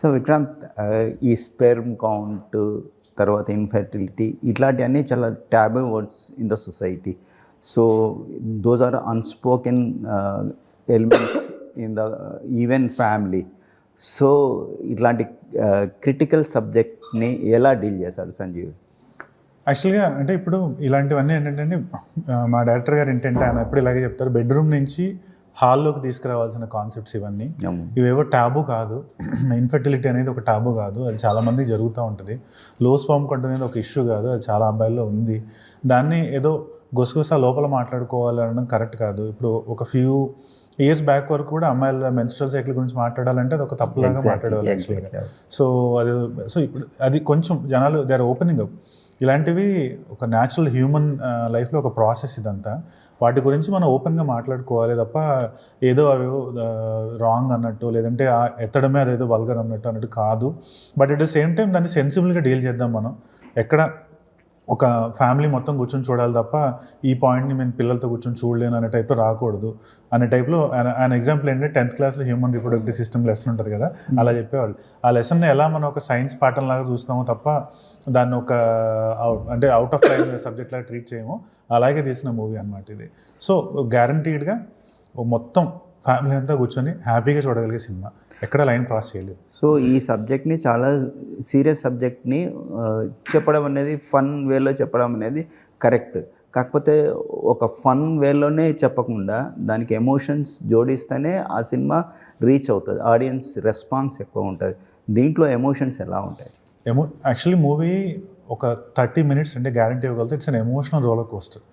So Vikrant ఈ sperm count తర్వాత infertility ఇట్లాంటివన్నీ చాలా ట్యాబే words in the society. So those are unspoken elements in the even family. So ఇట్లాంటి critical సబ్జెక్ట్ని ఎలా డీల్ చేశాడు సంజీవ్? యాక్చువల్గా అంటే ఇప్పుడు ఇలాంటివన్నీ ఏంటంటే మా డైరెక్టర్ గారు ఏంటంటే ఆయన ఎప్పుడు ఇలాగే చెప్తారు. బెడ్రూమ్ నుంచి హాల్లోకి తీసుకురావాల్సిన కాన్సెప్ట్స్ ఇవన్నీ. ఇవేవో టాబు కాదు. ఇన్ఫర్టిలిటీ అనేది ఒక టాబు కాదు. అది చాలా మందికి జరుగుతూ ఉంటుంది. లో స్పామ్ కంట్ అనేది ఒక ఇష్యూ కాదు. అది చాలా అబ్బాయిల్లో ఉంది. దాన్ని ఏదో గుసగుస లోపల మాట్లాడుకోవాలి అనడం కరెక్ట్ కాదు. ఇప్పుడు ఒక ఫ్యూ ఇయర్స్ బ్యాక్ వరకు కూడా అమ్మాయిల మెన్స్ట్రల్ సైకిల్ గురించి మాట్లాడాలంటే అది ఒక తప్పులాగా మాట్లాడేవాళ్ళు. సో అది సో ఇప్పుడు అది కొంచెం జనాలు దే ఆర్ ఓపెనింగ్ అప్ ఇలాంటివి ఒక న్యాచురల్ హ్యూమన్ లైఫ్లో ఒక ప్రాసెస్ ఇదంతా. వాటి గురించి మనం ఓపెన్గా మాట్లాడుకోవాలి తప్ప ఏదో అవేవో రాంగ్ అన్నట్టు లేదంటే ఎత్తడమే అదేదో వల్గర్ అన్నట్టు అన్నట్టు కాదు. But at the same time దాన్ని సెన్సిబుల్గా డీల్ చేద్దాం మనం. ఎక్కడ ఒక ఫ్యామిలీ మొత్తం కూర్చొని చూడాలి తప్ప ఈ పాయింట్ని నేను పిల్లలతో కూర్చొని చూడలేను అనే టైప్లో రాకూడదు అనే టైప్లో ఆయన ఎగ్జాంపుల్ ఏంటంటే టెన్త్ క్లాస్లో హ్యూమన్ రిప్రొడక్టివ్ సిస్టమ్ లెసన్ ఉంటుంది కదా అలా చెప్పేవాళ్ళు. ఆ లెసన్ని ఎలా మనం ఒక సైన్స్ పాఠం లాగా చూస్తామో తప్ప దాన్ని ఒక అంటే అవుట్ ఆఫ్ లైన్ సబ్జెక్ట్ లాగా ట్రీట్ చేయము. అలాగే తీసిన మూవీ అనమాట ఇది. సో గ్యారంటీడ్గా మొత్తం ఫ్యామిలీ అంతా కూర్చొని హ్యాపీగా చూడగలిగే సినిమా ఎక్కడ లైన్ క్రాస్ చేయలేదు. సో ఈ సబ్జెక్ట్ని చాలా సీరియస్ సబ్జెక్ట్ని చెప్పడం అనేది ఫన్ వేలో చెప్పడం అనేది కరెక్ట్ కాకపోతే ఒక ఫన్ వేలోనే చెప్పకుండా దానికి ఎమోషన్స్ జోడిస్తేనే ఆ సినిమా రీచ్ అవుతుంది. ఆడియన్స్ రెస్పాన్స్ ఎక్కువ ఉంటుంది. దీంట్లో ఎమోషన్స్ ఎలా ఉంటాయి? ఎమో యాక్చువల్లీ మూవీ ఒక థర్టీ మినిట్స్ అంటే guarantee ఇవ్వగలితే it's an emotional roller coaster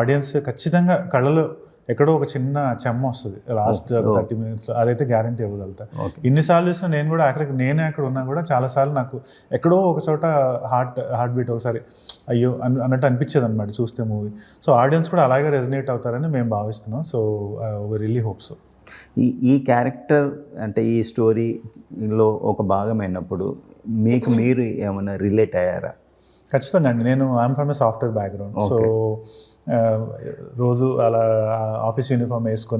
audience ఖచ్చితంగా కళ్ళలో ఎక్కడో ఒక చిన్న చెమ్మ వస్తుంది. లాస్ట్ థర్టీ మినిట్స్ అదైతే గ్యారంటీ ఇవ్వగలుగుతా. ఇన్నిసార్లు చూసినా నేను కూడా అక్కడికి నేనే అక్కడ ఉన్నా కూడా చాలాసార్లు నాకు ఎక్కడో ఒక చోట హార్ట్ హార్ట్ బీట్ ఒకసారి అయ్యో అన్- అన్నట్టు అనిపించేది అనమాట చూస్తే మూవీ సో ఆడియన్స్ కూడా అలాగే రెజనేట్ అవుతారని మేము భావిస్తున్నాం. సో రియలీ హోప్ సో ఈ ఈ క్యారెక్టర్ అంటే ఈ స్టోరీలో ఒక భాగమైనప్పుడు మీకు మీరు ఏమైనా రిలేట్ అయ్యారా? ఖచ్చితంగా అండి. నేను I'm from software background so రోజు అలా ఆఫీస్ యూనిఫామ్ వేసుకొని